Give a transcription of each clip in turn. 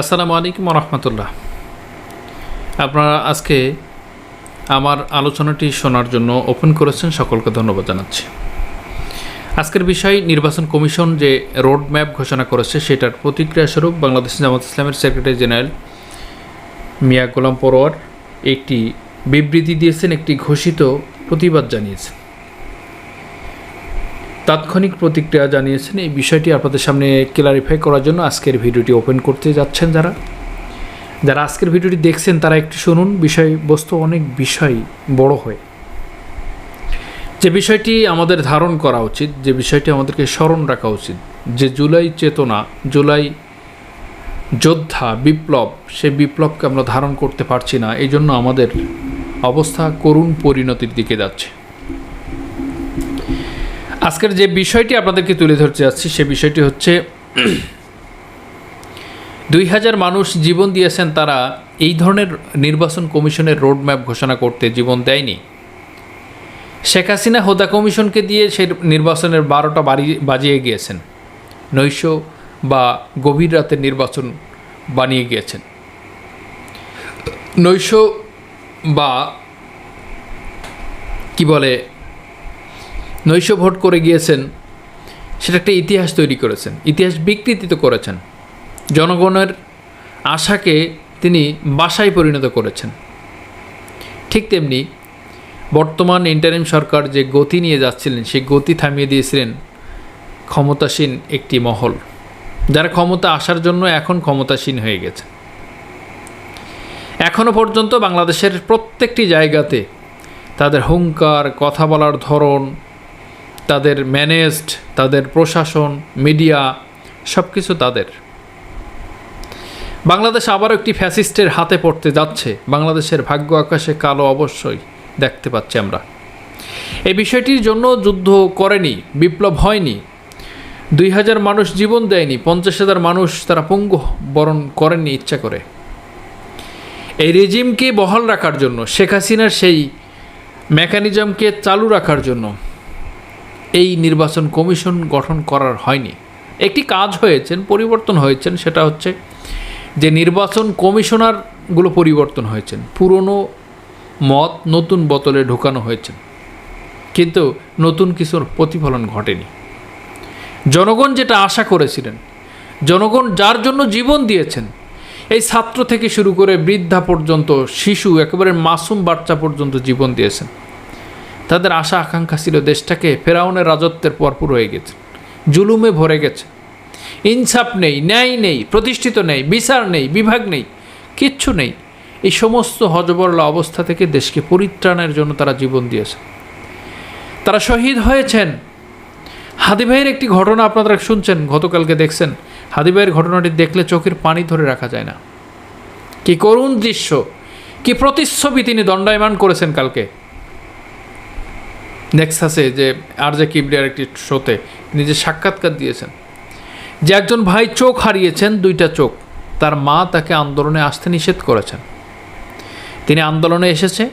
আসসালামু আলাইকুম রহমতুল্লাহ আপনারা আজকে আমার আলোচনাটি শোনার জন্য ওপেন করেছেন, সকলকে ধন্যবাদ জানাচ্ছি। আজকের বিষয়, নির্বাচন কমিশন যে রোড ম্যাপ ঘোষণা করেছে, সেটার প্রতিক্রিয়াস্বরূপ বাংলাদেশ জামাত ইসলামের সেক্রেটারি জেনারেল মিয়া গোলাম পরোয়ার একটি বিবৃতি দিয়েছেন, একটি ঘোষিত প্রতিবাদ জানিয়েছেন। তাৎক্ষণিক প্রতিক্রিয়া জানিয়েছেন। এই বিষয়টি আপনাদের সামনে ক্লারিফাই করার জন্য আজকের ভিডিওটি ওপেন করতে যাচ্ছেন যারা। যারা আজকের ভিডিওটি দেখছেন, তারা একটু শুনুন। বিষয়বস্তু অনেক বিষয় বড় হয়। যে বিষয়টি আমাদের ধারণ করা উচিত, যে বিষয়টি আমাদেরকে স্মরণ রাখা উচিত, যে জুলাই চেতনা, জুলাই যোদ্ধা, বিপ্লব, সেই বিপ্লবকে আমরা ধারণ করতে পারছি না। এই জন্য আমাদের অবস্থা করুণ পরিণতির দিকে যাচ্ছে। আজকের যে বিষয়টি আপনাদেরকে তুলে ধরতে যাচ্ছি, সে বিষয়টি হচ্ছে, দুই হাজার মানুষ জীবন দিয়েছেন তারা এই ধরনের নির্বাচন কমিশনের রোড ম্যাপ ঘোষণা করতে জীবন দেয়নি। শেখ হাসিনা হোদা কমিশনকে দিয়ে সে নির্বাচনের বারোটা বাড়ি বাজিয়ে গিয়েছেন, নৈশ বা গভীর রাতের নির্বাচন বানিয়ে গিয়েছেন। নৈশ বা, কি বলে নৈশ ভোট করে গিয়েছেন, সেটা একটা ইতিহাস তৈরি করেছেন, ইতিহাস বিকৃতিত করেছেন। জনগণের আশাকে তিনি বাসায় পরিণত করেছেন। ঠিক তেমনি বর্তমান ইন্টারিম সরকার যে গতি নিয়ে যাচ্ছিলেন, সেই গতি থামিয়ে দিয়েছিলেন ক্ষমতাসীন একটি মহল। যারা ক্ষমতা আসার জন্য এখন ক্ষমতাসীন হয়ে গেছে। এখনও পর্যন্ত বাংলাদেশের প্রত্যেকটি জায়গাতে তাদের হুঙ্কার, কথা বলার ধরন তাদের ম্যানেজড তাদের প্রশাসন মিডিয়া সব কিছু তাদের। বাংলাদেশ আবারও একটি ফ্যাসিস্টের হাতে পড়তে যাচ্ছে। বাংলাদেশের ভাগ্য আকাশে কালো অবশ্যই দেখতে পাচ্ছি আমরা। এই বিষয়টির জন্য যুদ্ধ করেনি, বিপ্লব হয়নি। দুই হাজার মানুষ জীবন দেয়নি, পঞ্চাশ হাজার মানুষ তারা পঙ্গু বরণ করেননি ইচ্ছা করে। এই রেজিমকে বহাল রাখার জন্য, শেখ হাসিনার সেই মেকানিজমকে চালু রাখার জন্য এই নির্বাচন কমিশন গঠন করার হয়নি। একটি কাজ হয়েছেন, পরিবর্তন হয়েছেন, সেটা হচ্ছে যে নির্বাচন কমিশনারগুলো পরিবর্তন হয়েছেন। পুরনো মত নতুন বোতলে ঢোকানো হয়েছে। কিন্তু নতুন কিছুর প্রতিফলন ঘটেনি। জনগণ যেটা আশা করেছিলেন, জনগণ যার জন্য জীবন দিয়েছেন, এই ছাত্র থেকে শুরু করে বৃদ্ধা পর্যন্ত শিশু, একেবারে মাসুম বাচ্চা পর্যন্ত জীবন দিয়েছেন। তাদের আশা আকাঙ্ক্ষা ছিল দেশটাকে ফেরাউনের রাজত্বের পরপুর হয়ে গেছে। জুলুমে ভরে গেছে। ইনসাফ নেই, ন্যায় নেই, প্রতিষ্ঠিত নেই, বিচার নেই, বিভাগ নেই, কিচ্ছু নেই। এই সমস্ত হজবরলা অবস্থা থেকে দেশকে পরিত্রাণের জন্য তারা জীবন দিয়েছে। তারা শহীদ হয়েছেন। হাদি ভাইয়ের একটি ঘটনা আপনারা শুনছেন, গতকালকে দেখছেন। হাদি ভাইয়ের ঘটনাটি দেখলে চোখের পানি ধরে রাখা যায় না। কি করুণ দৃশ্য, কি প্রতিচ্ছবি তিনি দণ্ডায়মান করেছেন কালকে। নেক্সাসে যে আর জে কিবরিয়ার একটি শোতে তিনি যে সাক্ষাৎকার দিয়েছেন। যে একজন ভাই চোখ হারিয়েছেন, দুইটা চোখ, তার মা তাকে আন্দোলনে আসতে নিষেধ করেছেন। তিনি আন্দোলনে এসেছে।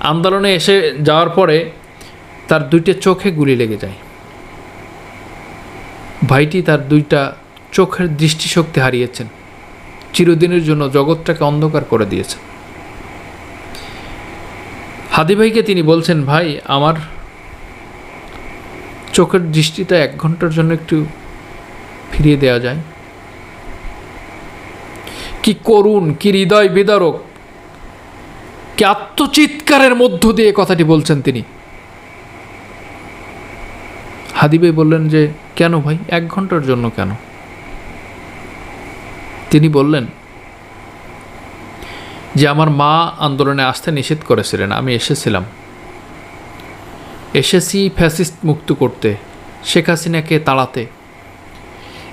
আন্দোলনে এসে যাওয়ার পরে তার দুইটা চোখে গুলি লেগে যায়। ভাইটি তার দুইটা চোখের দৃষ্টিশক্তি হারিয়েছেন। চিরদিনের জন্য জগৎটাকে অন্ধকার করে দিয়েছেন। হাদি ভাইকে তিনি বলছেন, ভাই, আমার চোখের দৃষ্টিটা এক ঘণ্টার জন্য একটু ফিরিয়ে দেওয়া যায়। কি করুণ, কি হৃদয় বিদারক, কি আত্মচিৎকারের মধ্য দিয়ে কথাটি বলছেন তিনি। হাদিবাই বললেন যে, কেন ভাই, এক ঘণ্টার জন্য কেন? তিনি বললেন যে আমার মা আন্দোলনে আসতে নিষেধ করেছিলেন, আমি এসেছিলাম। এসেছি ফ্যাসিস্ট মুক্ত করতে, শেখ হাসিনাকে তাড়াতে,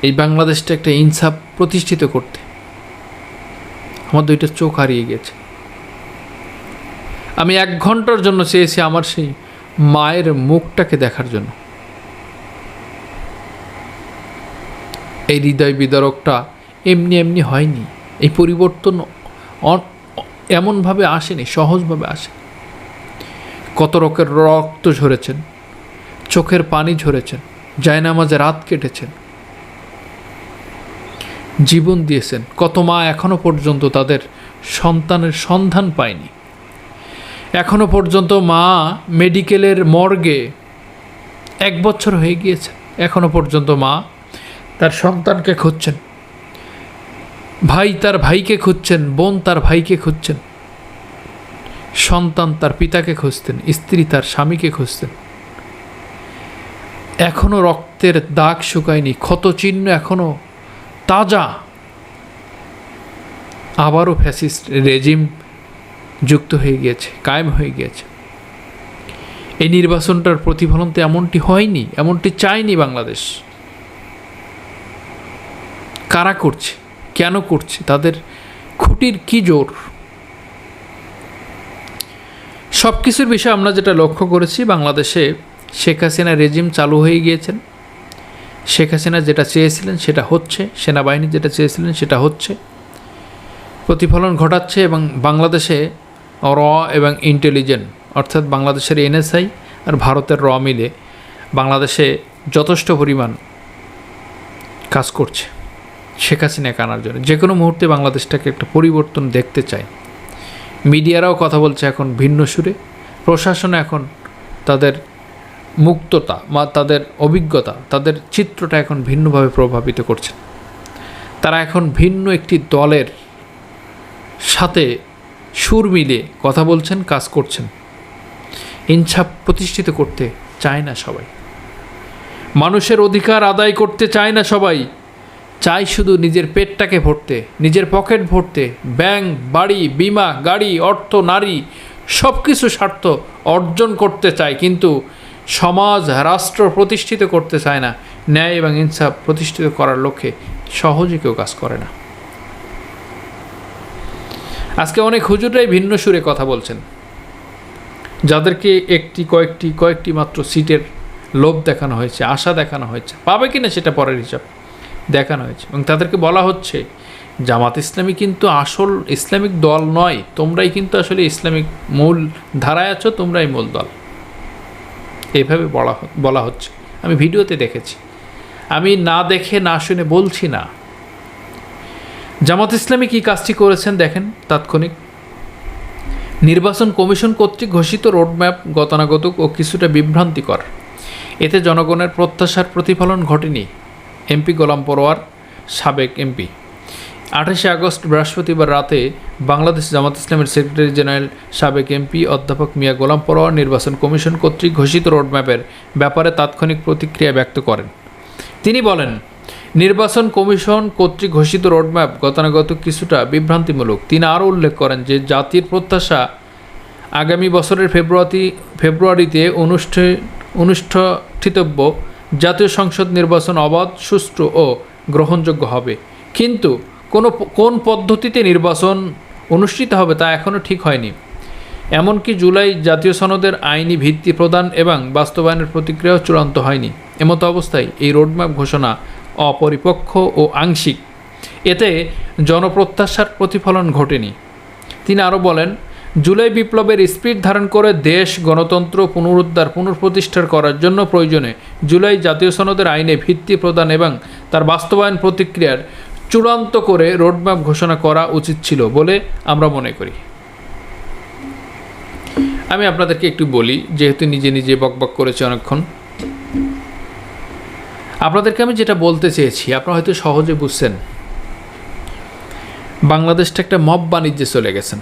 এই বাংলাদেশটা একটা ইনসাফ প্রতিষ্ঠিত করতে। আমার দুইটা চোখ হারিয়ে গেছে। আমি এক ঘণ্টার জন্য চেয়েছি আমার সেই মায়ের মুখটাকে দেখার জন্য। এই হৃদয় বিদারকটা এমনি এমনি হয়নি, এই পরিবর্তন এমনভাবে আসেনি, সহজভাবে আসে কত রকের রক্ত ঝরেছেন, চোখের পানি ঝরেছেন, জায়নামাজে রাত কেটেছেন। জীবন দিয়েছেন, কত মা এখনও পর্যন্ত তাদের সন্তানের সন্ধান পায়নি। এখনও পর্যন্ত মা মেডিকেলের মর্গে এক বছর হয়ে গিয়েছে, এখনও পর্যন্ত মা তার সন্তানকে খুঁজছেন। ভাই তার ভাইকে খুঁজছেন, বোন তার ভাইকে খুঁজছেন, সন্তান তার পিতাকে খুঁজতেন, স্ত্রী তার স্বামীকে খুঁজতেন। এখনও রক্তের দাগ শুকায়নি ক্ষতচিহ্ন এখনও তাজা। আবারও ফ্যাসিস্ট রেজিম যুক্ত হয়ে গিয়েছে, কায়েম হয়ে গিয়েছে। এই নির্বাচনটার প্রতিফলন তো এমনটি হয়নি, এমনটি চায়নি বাংলাদেশ। কারা করছে? কেন করছে? তাদের খুঁটির কি জোর? সব কিছুর বিষয়ে আমরা যেটা লক্ষ্য করেছি, বাংলাদেশে শেখ হাসিনা রেজিম চালু হয়ে গিয়েছেন। শেখ হাসিনা যেটা চেয়েছিলেন সেটা হচ্ছে, সেনাবাহিনী যেটা চেয়েছিলেন সেটা হচ্ছে। প্রতিফলন ঘটাচ্ছে এবং বাংলাদেশে র এবং ইন্টেলিজেন্ট অর্থাৎ বাংলাদেশের এনএসআই আর ভারতের র মিলে বাংলাদেশে যথেষ্ট পরিমাণ কাজ করছে। শেখ হাসিনাকে আনার জন্য। যে কোনো মুহূর্তে বাংলাদেশটাকে একটা পরিবর্তন দেখতে চায়। মিডিয়ারাও কথা বলছে এখন ভিন্ন সুরে। প্রশাসন এখন তাদের মুক্ততা বা তাদের অভিজ্ঞতা, তাদের চিত্রটা এখন ভিন্নভাবে প্রভাবিত করছে। তারা এখন ভিন্ন একটি দলের সাথে সুর মিলিয়ে কথা বলছেন, কাজ করছেন। ইনসাফ প্রতিষ্ঠিত করতে চায় না সবাই। মানুষের অধিকার আদায় করতে চায় না সবাই। চাই শুধু নিজের পেটটাকে ভরতে, নিজের পকেট ভরতে, ব্যাংক, বাড়ি, বিমা, গাড়ি, অর্থ, নারী সব কিছু স্বার্থ অর্জন করতে চায় কিন্তু সমাজ, রাষ্ট্র প্রতিষ্ঠিত করতে চায় না। ন্যায় এবং ইনসাফ প্রতিষ্ঠিত করার লক্ষ্যে সহজে কেউ কাজ করে না। আজকে অনেক হুজুরাই ভিন্ন সুরে কথা বলছেন। যাদেরকে একটি কয়েকটি কয়েকটি মাত্র সিটের লোভ দেখানো হয়েছে, আশা দেখানো হয়েছে। পাবে কিনা সেটা পরের হিসাব। দেখানো হয়েছে এবং তাদেরকে বলা হচ্ছে, জামাত ইসলামী কিন্তু আসল ইসলামিক দল নয়, তোমরাই কিন্তু আসলে ইসলামিক মূল ধারায় আছো, তোমরাই মূল দল। এইভাবে বলা বলা হচ্ছে। আমি ভিডিওতে দেখেছি। আমি না দেখে না শুনে বলছি না। জামাত ইসলামী কী কাজটি করেছেন দেখেন তাৎক্ষণিক। নির্বাচন কমিশন কর্তৃক ঘোষিত রোডম্যাপ গতানুগতিক ও কিছুটা বিভ্রান্তিকর। এতে জনগণের প্রত্যাশার প্রতিফলন ঘটেনি। এমপি গোলাম পরোয়ার, সাবেক এমপি। আঠাশে আগস্ট বৃহস্পতিবার রাতে বাংলাদেশ জামাত ইসলামের সেক্রেটারি জেনারেল, সাবেক এমপি অধ্যাপক মিয়া গোলাম পরোয়ার নির্বাচন কমিশন কর্তৃক ঘোষিত রোডম্যাপের ব্যাপারে তাৎক্ষণিক প্রতিক্রিয়া ব্যক্ত করেন। তিনি বলেন, নির্বাচন কমিশন কর্তৃক ঘোষিত রোডম্যাপ গতানুগতিক কিছুটা বিভ্রান্তিমূলক। তিনি আরও উল্লেখ করেন যে, জাতির প্রত্যাশা আগামী বছরের ফেব্রুয়ারি, ফেব্রুয়ারিতে অনুষ্ঠে অনুষ্ঠিতব্য জাতীয় সংসদ নির্বাচন অবাধ, সুষ্ঠু ও গ্রহণযোগ্য হবে। কিন্তু কোনো কোন পদ্ধতিতে নির্বাচন অনুষ্ঠিত হবে তা এখনও ঠিক হয়নি। এমনকি জুলাই জাতীয় সনদের আইনি ভিত্তি প্রদান এবং বাস্তবায়নের প্রতিক্রিয়াও চূড়ান্ত হয়নি। এমতো অবস্থায় এই রোডম্যাপ ঘোষণা অপরিপক্ষ ও আংশিক। এতে জনপ্রত্যাশার প্রতিফলন ঘটেনি। তিনি আরও বলেন জুলাই বিপ্লবের স্পিড ধারণ করে দেশ, গণতন্ত্র পুনরুদ্ধার, পুনঃপ্রতিষ্ঠার করার জন্য প্রয়োজনে জুলাই জাতীয় সনদের আইনে ভিত্তি প্রদান এবং তার বাস্তবায়ন প্রতিক্রিয়ার চূড়ান্ত করে রোডম্যাপ ঘোষণা করা উচিত ছিল বলে আমরা মনে করি। আমি আপনাদেরকে একটু বলি, যেহেতু নিজে নিজে বকবক করেছি অনেকক্ষণ। আপনাদেরকে আমি যেটা বলতে চেয়েছি, আপনারা হয়তো সহজে বুঝছেন। বাংলাদেশটা একটা মব বাণিজ্যে চলে গেছেন।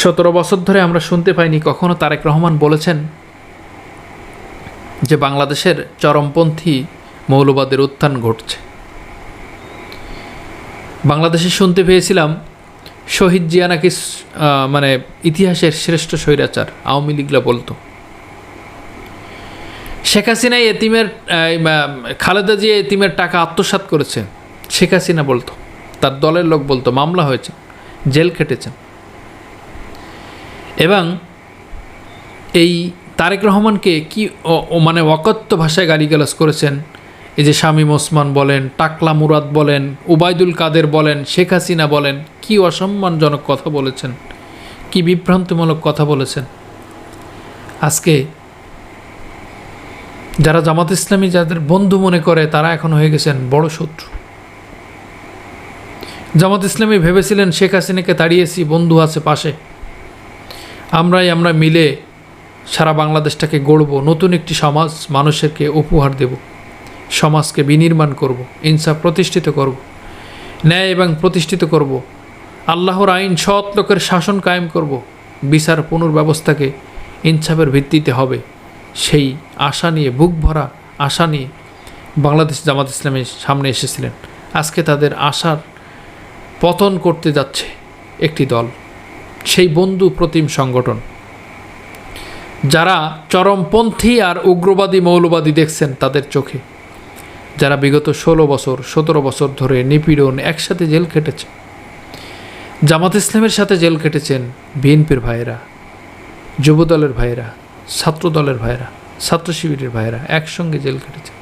সতেরো বছর ধরে আমরা শুনতে পাইনি কখনো তারেক রহমান বলেছেন যে বাংলাদেশের চরমপন্থী মৌলবাদের উত্থান ঘটছে। বাংলাদেশে শুনতে পেয়েছিলাম শহীদ জিয়া নাকি মানে ইতিহাসের শ্রেষ্ঠ স্বৈরাচার, আওয়ামী লীগরা বলতো। শেখ হাসিনা এতিমের খালেদা জিয়া এতিমের টাকা আত্মসাৎ করেছে। শেখ হাসিনা বলতো, তার দলের লোক বলতো, মামলা হয়েছে, জেল খেটেছেন। এবং এই তারেক রহমানকে কি মানে অকথ্য ভাষায় গালিগালাজ করেছেন? এই যে শামীম ওসমান বলেন, টাকলা মুরাদ বলেন, উবায়দুল কাদের বলেন, শেখ হাসিনা বলেন, কি অসম্মানজনক কথা বলেছেন? কি বিভ্রান্তিমূলক কথা বলেছেন? আজকে যারা জামাত ইসলামী যাদের বন্ধু মনে করে, তারা এখন হয়ে গেছেন বড় শত্রু। জামাত ইসলামী ভেবেছিলেন শেখ হাসিনাকে তাড়িয়েছি, বন্ধু আছে পাশে। আমরাই আমরা মিলে সারা বাংলাদেশটাকে গড়ব, নতুন একটি সমাজ মানুষেরকে উপহার দেব, সমাজকে বিনির্মাণ করব, ইনসাফ প্রতিষ্ঠিত করব, ন্যায় এবং প্রতিষ্ঠিত করব, আল্লাহর আইন সৎ লোকের শাসন কায়েম করব, বিচার পুনর্ব্যবস্থাকে ইনসাফের ভিত্তিতে হবে, সেই আশা নিয়ে, বুক ভরা আশা নিয়ে বাংলাদেশ জামাত ইসলামের সামনে এসেছিলেন। আজকে তাদের আশার পতন করতে যাচ্ছে একটি দল। সেই বন্ধু প্রতিম সংগঠন। যারা চরমপন্থী আর উগ্রবাদী মৌলবাদী দেখছেন তাদের চোখে। যারা বিগত ষোলো বছর, সতেরো বছর ধরে নিপীড়ন একসাথে জেল খেটেছে। জামাত ইসলামের সাথে জেল কেটেছেন বিএনপির ভাইয়েরা, যুবদলের ভাইয়েরা, ছাত্রদলের ভাইয়েরা ছাত্র শিবিরের ভাইয়েরা একসঙ্গে জেল কেটেছেন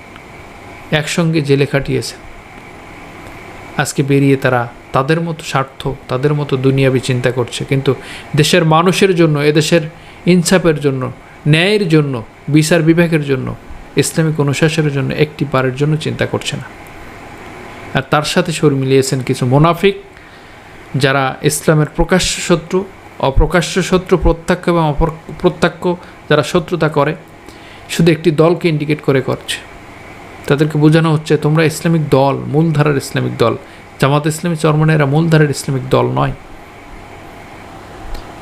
একসঙ্গে জেলে কাটিয়েছেন আজকে বেরিয়ে তারা তাদের মতো স্বার্থ তাদের মতো দুনিয়াবি চিন্তা করছে। কিন্তু দেশের মানুষের জন্য, এদেশের ইনসাফের জন্য, ন্যায়ের জন্য, বিচার বিভাগের জন্য, ইসলামিক অনুশাসনের জন্য একটি বারের জন্য চিন্তা করছে না। আর তার সাথে সুর মিলিয়েছেন কিছু মোনাফিক যারা ইসলামের প্রকাশ্য শত্রু, অপ্রকাশ্য শত্রু, প্রত্যক্ষ এবং অপ্রত্যক্ষ যারা শত্রুতা করে, শুধু একটি দলকে ইন্ডিকেট করে করছে। তাদেরকে বোঝানো হচ্ছে, তোমরা ইসলামিক দল, মূলধারার ইসলামিক দল জামাত ইসলামী চরমনেরা মূলধারের ইসলামিক দল নয়।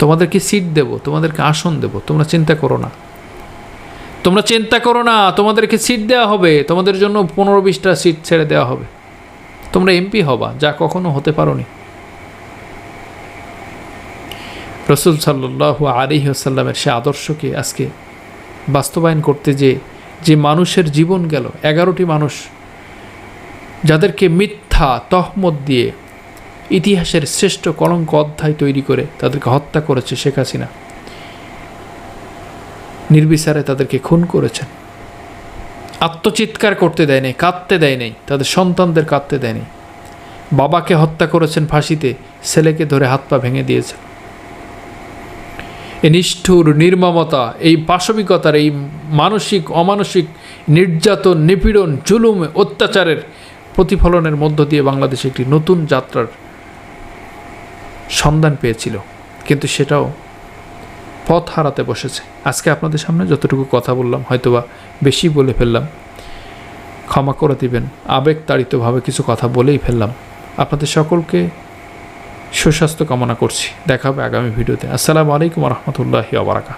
তোমাদেরকে সিট দেব, তোমাদেরকে আসন দেব, তোমরা চিন্তা করো না। তোমরা চিন্তা করো না, তোমাদেরকে সিট দেওয়া হবে, তোমাদের জন্য পনেরো বিশটা সিট ছেড়ে দেওয়া হবে। তোমরা এমপি হবা, যা কখনো হতে পারো নি রসুল সাল্লাহ আলিহি আসাল্লামের সে আদর্শকে আজকে বাস্তবায়ন করতে যে যে মানুষের জীবন গেল, এগারোটি মানুষ যাদেরকে মিথ্যা তহমত দিয়ে ইতিহাসের শ্রেষ্ঠ কলঙ্ক অধ্যায় তৈরি করে তাদেরকে হত্যা করেছে শেখ হাসিনা। নির্বিচারে তাদেরকে খুন করেছেন। আত্মচিৎকার করতে দেয় নাই কাঁদতে দেয় নাই তাদের সন্তানদের কাঁদতে দেয়নি। বাবাকে হত্যা করেছেন ফাঁসিতে, ছেলেকে ধরে হাত পা ভেঙে দিয়েছেন। এই নিষ্ঠুর নির্মমতা, এই পাশবিকতার, এই মানসিক, অমানসিক, নির্যাতন, নিপীড়ন, জুলুম, অত্যাচারের প্রতিফলনের মধ্য দিয়ে বাংলাদেশ একটি নতুন যাত্রার সন্ধান পেয়েছিল। কিন্তু সেটাও পথ হারাতে বসেছে। আজকে আপনাদের সামনে যতটুকু কথা বললাম, হয়তোবা বেশি বলে ফেললাম। ক্ষমা করে দিবেন। আবেগতাড়িতভাবে কিছু কথা বলেই ফেললাম। আপনাদের সকলকে সুস্বাস্থ্য কামনা করছি। দেখা হবে আগামী ভিডিওতে। আসসালামু আলাইকুম রহমতুল্লাহি আবরাকা